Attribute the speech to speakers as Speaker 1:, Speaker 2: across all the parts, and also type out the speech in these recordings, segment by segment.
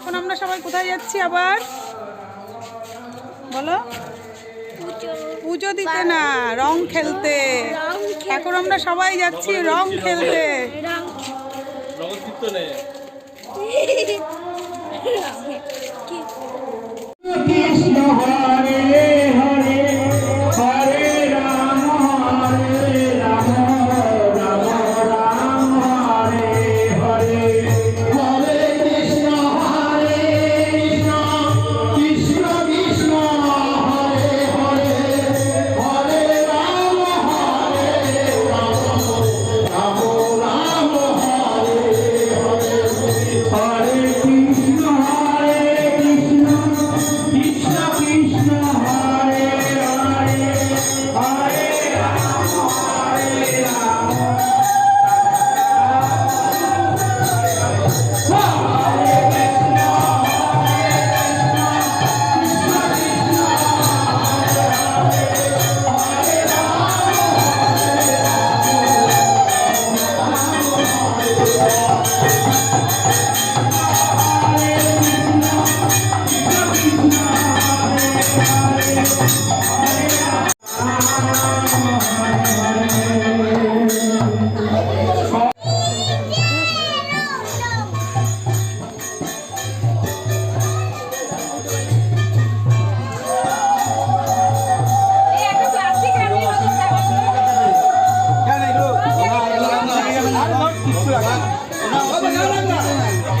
Speaker 1: এখন আমরা সবাই কোথায় যাচ্ছি আবার? বলো। পুজো। দিতে না রং খেলতে। এখন আমরা সবাই যাচ্ছি রং খেলতে।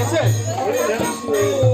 Speaker 2: That's it.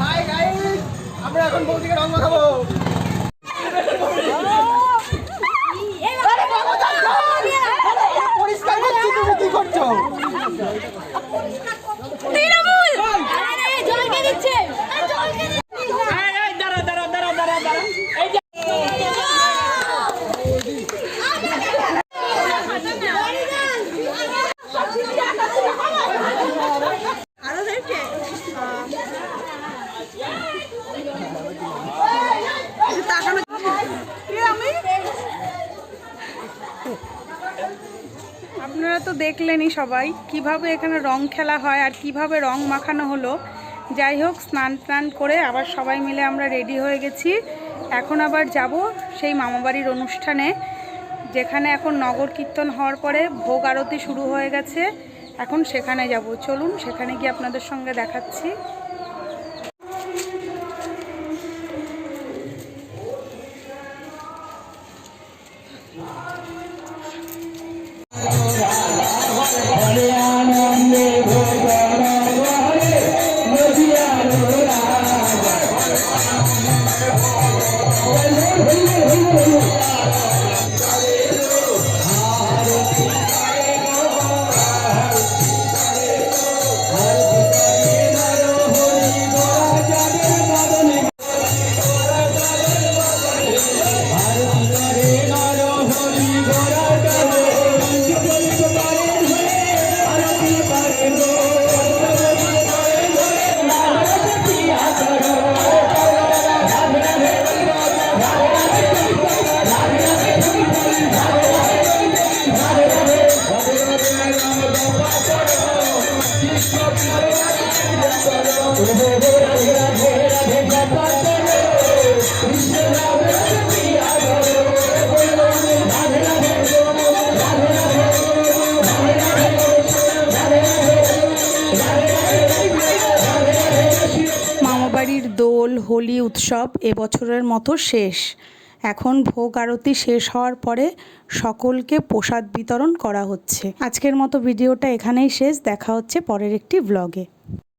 Speaker 3: হাই গাইস আমরা এখন বৌদিকে রং মাখাবো।
Speaker 1: আপনারা তো দেখলেনই সবাই কীভাবে এখানে রং খেলা হয় আর কীভাবে রং মাখানো হলো। যাই হোক, স্নান টান করে আবার সবাই মিলে আমরা রেডি হয়ে গেছি। এখন আবার যাব সেই মামাবাড়ির অনুষ্ঠানে, যেখানে এখন নগর কীর্তন হওয়ার পরে ভোগ আরতি শুরু হয়ে গেছে। এখন সেখানে যাব। চলুন, সেখানে গিয়ে আপনাদের সঙ্গে দেখাচ্ছি। Amém. হোলি উৎসব এবছরের মতো শেষ। এখন ভোগ আরতি শেষ হওয়ার পরে সকলকে প্রসাদ বিতরণ করা হচ্ছে। আজকের মতো ভিডিওটা এখানেই শেষ। দেখা হচ্ছে পরের একটি ব্লগে